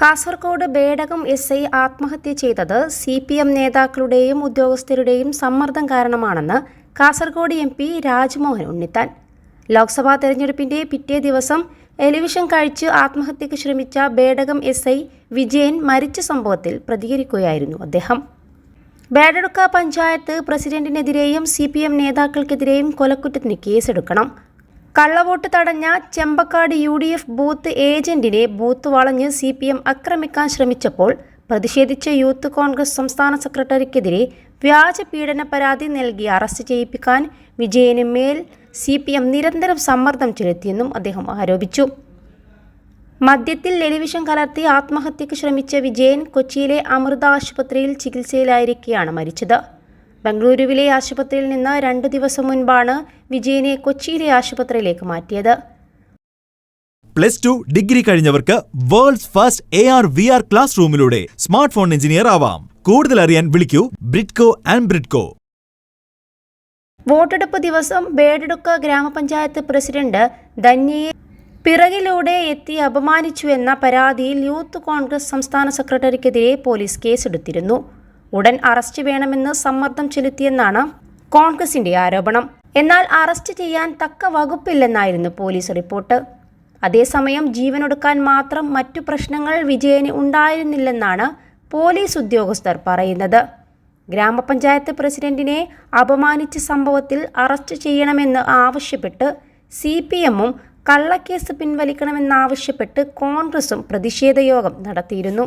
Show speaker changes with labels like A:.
A: Kasaragod Bedakam S I ആത്മഹത്യ ചെയ്തത് C P M നേതാക്കളുടെയും ഉദ്യോഗസ്ഥരുടെയും സമ്മർദ്ദം കാരണമാണെന്ന് കാസർഗോഡ് എം പി രാജ്മോഹൻ ഉണ്ണിത്താൻ. ലോക്സഭാ തെരഞ്ഞെടുപ്പിന്റെ പിറ്റേ ദിവസം എലിവിഷൻ കഴിച്ച് ആത്മഹത്യയ്ക്ക് ശ്രമിച്ച ബേഡകം എസ് ഐ വിജയൻ മരിച്ച സംഭവത്തിൽ പ്രതികരിക്കുകയായിരുന്നു അദ്ദേഹം. ബേഡടുക്ക പഞ്ചായത്ത് പ്രസിഡന്റിനെതിരെയും സി പി എം നേതാക്കൾക്കെതിരെയും കൊലക്കുറ്റത്തിന് കേസെടുക്കണം. കള്ളവോട്ട് തടഞ്ഞ Chembakkad U D F booth ഏജന്റിനെ booth വളഞ്ഞ് സി പി എം ആക്രമിക്കാൻ ശ്രമിച്ചപ്പോൾ പ്രതിഷേധിച്ച യൂത്ത് കോൺഗ്രസ് സംസ്ഥാന സെക്രട്ടറിക്കെതിരെ വ്യാജ പീഡന പരാതി നൽകി അറസ്റ്റ് ചെയ്യിപ്പിക്കാൻ വിജയന് മേൽ സി പി എം നിരന്തരം സമ്മർദ്ദം ചെലുത്തിയെന്നും അദ്ദേഹം ആരോപിച്ചു. മദ്യത്തിൽ ടെലിവിഷൻ കലർത്തി ആത്മഹത്യക്ക് ശ്രമിച്ച വിജയൻ കൊച്ചിയിലെ അമൃത ആശുപത്രിയിൽ ചികിത്സയിലായിരിക്കെയാണ് മരിച്ചത്. ബംഗളൂരുവിലെ ആശുപത്രിയിൽ നിന്ന് രണ്ടു ദിവസം മുൻപാണ് വിജയനെ കൊച്ചിയിലെ ആശുപത്രിയിലേക്ക് മാറ്റിയത്.
B: Plus two degree കഴിഞ്ഞവർക്ക് world's first A R V R class റൂമിലൂടെ smart phone engineer ആവാം. കൂടുതൽ അറിയാൻ വിളിക്കൂ ബ്രിഡ്കോ ആൻഡ് ബ്രിഡ്കോ.
A: വോട്ടെടുപ്പ് ദിവസം ബേഡെടുക്ക ഗ്രാമപഞ്ചായത്ത് പ്രസിഡന്റ് ധന്യയെ പിറകിലൂടെ എത്തി അപമാനിച്ചു എന്ന പരാതിയിൽ യൂത്ത് കോൺഗ്രസ് സംസ്ഥാന സെക്രട്ടറിക്കെതിരെ പോലീസ് കേസെടുത്തിരുന്നു. ഉടൻ അറസ്റ്റ് വേണമെന്ന് സമ്മർദ്ദം ചെലുത്തിയെന്നാണ് കോൺഗ്രസിന്റെ ആരോപണം. എന്നാൽ അറസ്റ്റ് ചെയ്യാൻ തക്ക വകുപ്പില്ലെന്നായിരുന്നു പോലീസ് റിപ്പോർട്ട്. അതേസമയം ജീവനൊടുക്കാൻ മാത്രം മറ്റു പ്രശ്നങ്ങൾ വിജയന് ഉണ്ടായിരുന്നില്ലെന്നാണ് പോലീസ് ഉദ്യോഗസ്ഥർ പറയുന്നത്. ഗ്രാമപഞ്ചായത്ത് പ്രസിഡന്റിനെ അപമാനിച്ച സംഭവത്തിൽ അറസ്റ്റ് ചെയ്യണമെന്ന് ആവശ്യപ്പെട്ട് സി പി എമ്മും കള്ളക്കേസ് പിൻവലിക്കണമെന്നാവശ്യപ്പെട്ട് കോൺഗ്രസും പ്രതിഷേധ യോഗം നടത്തിയിരുന്നു.